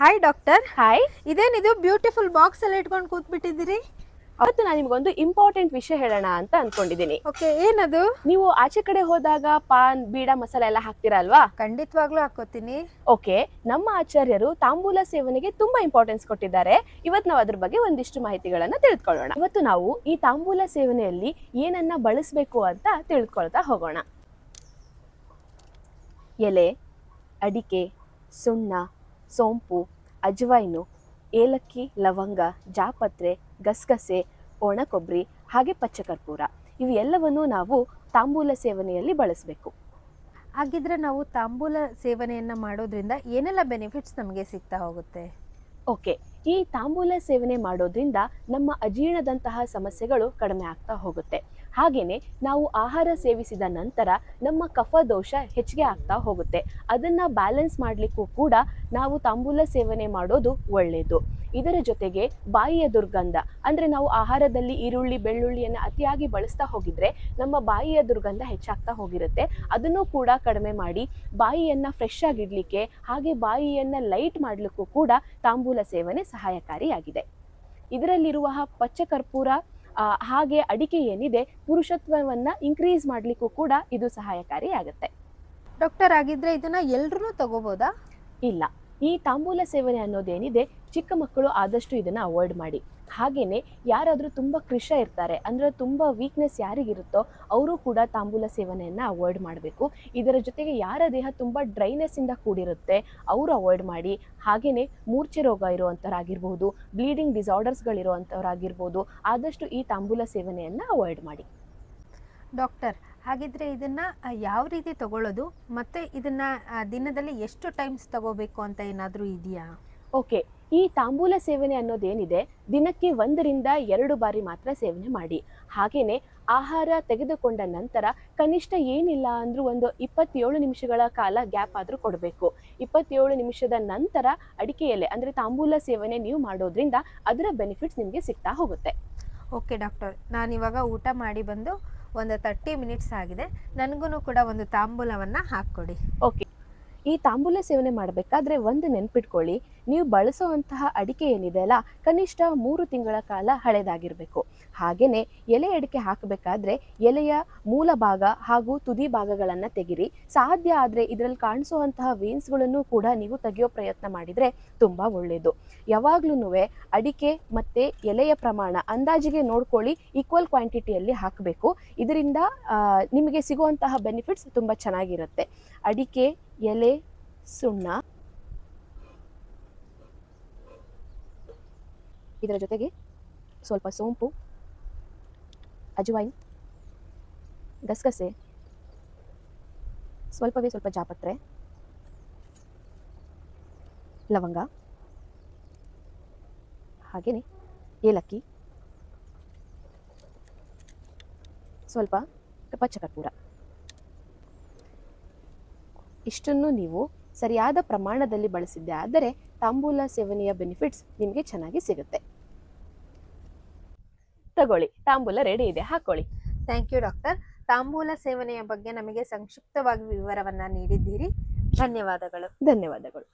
Hi doctor hi ಇದೇನಿದು beautiful box ಎಲ್ಲ ಇಟ್ಕೊಂಡು ಕೂತ್ಬಿಟ್ಟಿದ್ದೀರಿ? ಅವತ್ತು ನಾನು ನಿಮ್ಗೊಂದು ಇಂಪಾರ್ಟೆಂಟ್ ವಿಷಯ ಹೇಳೋಣ ಅಂತ ಅನ್ಕೊಂಡಿದ್ದೀನಿ. ಓಕೆ ಏನದು? ನೀವು ಆಚೆ ಕಡೆ ಹೋದಾಗ ಪಾನ್ ಬೀಡ ಮಸಾಲೆ ಎಲ್ಲ ಹಾಕ್ತೀರಾ ಅಲ್ವಾ ಖಂಡಿತವಾಗ್ಲೂ ಹಾಕೋತೀನಿ ಓಕೆ ನಮ್ಮ ಆಚಾರ್ಯರು ತಾಂಬೂಲ ಸೇವನೆಗೆ ತುಂಬಾ ಇಂಪಾರ್ಟೆನ್ಸ್ ಕೊಟ್ಟಿದ್ದಾರೆ. ಇವತ್ತು ನಾವು ಅದ್ರ ಬಗ್ಗೆ ಒಂದಿಷ್ಟು ಮಾಹಿತಿಗಳನ್ನ ತಿಳ್ಕೊಳ್ಳೋಣ. ಇವತ್ತು ನಾವು ಈ ತಾಂಬೂಲ ಸೇವನೆಯಲ್ಲಿ ಏನನ್ನ ಬಳಸಬೇಕು ಅಂತ ತಿಳ್ಕೊಳ್ತಾ ಹೋಗೋಣ. ಎಲೆ ಅಡಿಕೆ ಸುಣ್ಣ ಸೋಂಪು ಅಜವೈನು ಏಲಕ್ಕಿ ಲವಂಗ ಜಾಪತ್ರೆ ಗಸಗಸೆ ಒಣ ಕೊಬ್ಬರಿ ಹಾಗೆ ಪಚ್ಚಕರ್ಪೂರ. ಇವು ಎಲ್ಲವನ್ನು ನಾವು ತಾಂಬೂಲ ಸೇವನೆಯಲ್ಲಿ ಬಳಸಬೇಕು. ಹಾಗಿದ್ರೆ ನಾವು ತಾಂಬೂಲ ಸೇವನೆಯನ್ನು ಮಾಡೋದ್ರಿಂದ ಏನೆಲ್ಲ ಬೆನಿಫಿಟ್ಸ್ ನಮಗೆ ಸಿಗ್ತಾ ಹೋಗುತ್ತೆ? ಓಕೆ ಈ ತಾಂಬೂಲ ಸೇವನೆ ಮಾಡೋದ್ರಿಂದ ನಮ್ಮ ಅಜೀರ್ಣದಂತಹ ಸಮಸ್ಯೆಗಳು ಕಡಿಮೆ ಆಗ್ತಾ ಹೋಗುತ್ತೆ. ಹಾಗೇನೆ ನಾವು ಆಹಾರ ಸೇವಿಸಿದ ನಂತರ ನಮ್ಮ ಕಫ ದೋಷ ಹೆಚ್ಚಿಗೆ ಆಗ್ತಾ ಹೋಗುತ್ತೆ. ಅದನ್ನ ಬ್ಯಾಲೆನ್ಸ್ ಮಾಡಲಿಕ್ಕೂ ಕೂಡ ನಾವು ತಾಂಬೂಲ ಸೇವನೆ ಮಾಡೋದು ಒಳ್ಳೆಯದು ಇದರ ಜೊತೆಗೆ ಬಾಯಿಯ ದುರ್ಗಂಧ, ಅಂದ್ರೆ ನಾವು ಆಹಾರದಲ್ಲಿ ಈರುಳ್ಳಿ, ಬೆಳ್ಳುಳ್ಳಿಯನ್ನು ಅತಿಯಾಗಿ ಬಳಸ್ತಾ ಹೋಗಿದ್ರೆ ನಮ್ಮ ಬಾಯಿಯ ದುರ್ಗಂಧ ಹೆಚ್ಚಾಗ್ತಾ ಹೋಗಿರುತ್ತೆ. ಅದನ್ನು ಕೂಡ ಕಡಿಮೆ ಮಾಡಿ ಬಾಯಿಯನ್ನ ಫ್ರೆಶ್ ಆಗಿಡಲಿಕ್ಕೆ, ಹಾಗೆ ಬಾಯಿಯನ್ನ ಲೈಟ್ ಮಾಡಲಿಕ್ಕೂ ಕೂಡ ತಾಂಬೂಲ ಸೇವನೆ ಸಹಾಯಕಾರಿಯಾಗಿದೆ. ಇದರಲ್ಲಿರುವ ಪಚ್ಚ ಕರ್ಪೂರ ಹಾಗೆ ಅಡಿಕೆ ಏನಿದೆ ಪುರುಷತ್ವವನ್ನ ಇನ್ಕ್ರೀಸ್ ಮಾಡಲಿಕ್ಕೂ ಕೂಡ ಇದು ಸಹಾಯಕಾರಿಯಾಗುತ್ತೆ. ಡಾಕ್ಟರ್ ಆಗಿದ್ರೆ ಇದನ್ನ ಎಲ್ರೂ ತಗೋಬೋದಾ? ಇಲ್ಲ. ಈ ತಾಂಬೂಲ ಸೇವನೆ ಅನ್ನೋದೇನಿದೆ ಚಿಕ್ಕ ಮಕ್ಕಳು ಆದಷ್ಟು ಇದನ್ನು ಅವಾಯ್ಡ್ ಮಾಡಿ. ಹಾಗೆಯೇ ಯಾರಾದರೂ ತುಂಬ ಕೃಷ ಇರ್ತಾರೆ, ಅಂದರೆ ತುಂಬ ವೀಕ್ನೆಸ್ ಯಾರಿಗಿರುತ್ತೋ ಅವರು ಕೂಡ ತಾಂಬೂಲ ಸೇವನೆಯನ್ನು ಅವಾಯ್ಡ್ ಮಾಡಬೇಕು. ಇದರ ಜೊತೆಗೆ ಯಾರ ದೇಹ ತುಂಬ ಡ್ರೈನೆಸ್ಸಿಂದ ಕೂಡಿರುತ್ತೆ, ಅವರು ಅವಾಯ್ಡ್ ಮಾಡಿ. ಹಾಗೆಯೇ ಮೂರ್ಛೆ ರೋಗ ಇರುವಂಥವ್ರಾಗಿರ್ಬೋದು ಬ್ಲೀಡಿಂಗ್ ಡಿಸಾರ್ಡರ್ಸ್ಗಳಿರುವಂಥವ್ರಾಗಿರ್ಬೋದು ಆದಷ್ಟು ಈ ತಾಂಬೂಲ ಸೇವನೆಯನ್ನು ಅವಾಯ್ಡ್ ಮಾಡಿ. ಡಾಕ್ಟರ್ ಹಾಗಿದ್ರೆ ಇದನ್ನ ಯಾವ ರೀತಿ ತಗೊಳ್ಳೋದು? ಮತ್ತೆ ಇದನ್ನ ದಿನದಲ್ಲಿ ಎಷ್ಟು ಟೈಮ್ಸ್ ತಗೋಬೇಕು ಅಂತ ಏನಾದರೂ ಇದೆಯಾ? ಓಕೆ ಈ ತಾಂಬೂಲ ಸೇವನೆ ಅನ್ನೋದೇನಿದೆ ದಿನಕ್ಕೆ ಒಂದರಿಂದ ಎರಡು ಬಾರಿ ಮಾತ್ರ ಸೇವನೆ ಮಾಡಿ. ಹಾಗೇನೆ ಆಹಾರ ತೆಗೆದುಕೊಂಡ ನಂತರ ಕನಿಷ್ಠ ಏನಿಲ್ಲ ಅಂದ್ರೂ ಒಂದು ಇಪ್ಪತ್ತೇಳು ನಿಮಿಷಗಳ ಕಾಲ ಗ್ಯಾಪ್ ಆದ್ರೂ ಕೊಡಬೇಕು. ಇಪ್ಪತ್ತೇಳು ನಿಮಿಷದ ನಂತರ ಅಡಿಕೆ ಎಲೆ ಅಂದ್ರೆ ತಾಂಬೂಲ ಸೇವನೆ ನೀವು ಮಾಡೋದ್ರಿಂದ ಅದರ ಬೆನಿಫಿಟ್ಸ್ ನಿಮಗೆ ಸಿಗ್ತಾ ಹೋಗುತ್ತೆ. ಓಕೆ ಡಾಕ್ಟರ್ ನಾನು ಇವಾಗ ಊಟ ಮಾಡಿ ಬಂದು ಒಂದು ತರ್ಟಿ ಮಿನಿಟ್ಸ್ ಆಗಿದೆ. ನನಗೂ ಕೂಡ ಒಂದು ತಾಂಬೂಲವನ್ನು ಹಾಕ್ಕೊಡಿ. ಓಕೆ ಈ ತಾಂಬೂಲ ಸೇವನೆ ಮಾಡಬೇಕಾದ್ರೆ ಒಂದು ನೆನ್ಪಿಟ್ಕೊಳ್ಳಿ, ನೀವು ಬಳಸುವಂತಹ ಅಡಿಕೆ ಏನಿದೆ ಅಲ್ಲ, ಕನಿಷ್ಠ ಮೂರು ತಿಂಗಳ ಕಾಲ ಹಳೆದಾಗಿರಬೇಕು. ಹಾಗೆಯೇ ಎಲೆ ಅಡಿಕೆ ಹಾಕಬೇಕಾದ್ರೆ ಎಲೆಯ ಮೂಲ ಭಾಗ ಹಾಗೂ ತುದಿ ಭಾಗಗಳನ್ನು ತೆಗಿರಿ. ಸಾಧ್ಯ ಆದರೆ ಇದರಲ್ಲಿ ಕಾಣಿಸುವಂತಹ ವೀನ್ಸ್ಗಳನ್ನು ಕೂಡ ನೀವು ತೆಗೆಯೋ ಪ್ರಯತ್ನ ಮಾಡಿದರೆ ತುಂಬ ಒಳ್ಳೆಯದು ಯಾವಾಗ್ಲೂ ಅಡಿಕೆ ಮತ್ತು ಎಲೆಯ ಪ್ರಮಾಣ ಅಂದಾಜಿಗೆ ನೋಡ್ಕೊಳ್ಳಿ ಈಕ್ವಲ್ ಕ್ವಾಂಟಿಟಿಯಲ್ಲಿ ಹಾಕಬೇಕು. ಇದರಿಂದ ನಿಮಗೆ ಸಿಗುವಂತಹ ಬೆನಿಫಿಟ್ಸ್ ತುಂಬ ಚೆನ್ನಾಗಿರುತ್ತೆ. ಅಡಿಕೆ ಎಲೆ, ಸುಣ್ಣ ಇದರ ಜೊತೆಗೆ ಸ್ವಲ್ಪ ಸೋಂಪು, ಅಜವೈನ್, ಗಸಗಸೆ, ಸ್ವಲ್ಪವೇ ಸ್ವಲ್ಪ ಜಾಪತ್ರೆ, ಲವಂಗ, ಹಾಗೆಯೇ ಏಲಕ್ಕಿ, ಸ್ವಲ್ಪ ಪಚ್ಚಕರ್ಪೂರ ಇಷ್ಟನ್ನು ನೀವು ಸರಿಯಾದ ಪ್ರಮಾಣದಲ್ಲಿ ಬಳಸಿದ್ದೆ ಆದರೆ ತಾಂಬೂಲ ಸೇವನೆಯ ಬೆನಿಫಿಟ್ಸ್ ನಿಮಗೆ ಚೆನ್ನಾಗಿ ಸಿಗುತ್ತೆ. ತಗೊಳ್ಳಿ ತಾಂಬೂಲ ರೆಡಿ ಇದೆ ಹಾಕೊಳ್ಳಿ. ಥ್ಯಾಂಕ್ ಯು ಡಾಕ್ಟರ್ ತಾಂಬೂಲ ಸೇವನೆಯ ಬಗ್ಗೆ ನಮಗೆ ಸಂಕ್ಷಿಪ್ತವಾಗಿ ವಿವರವನ್ನು ನೀಡಿದ್ದೀರಿ. ಧನ್ಯವಾದಗಳು. ಧನ್ಯವಾದಗಳು.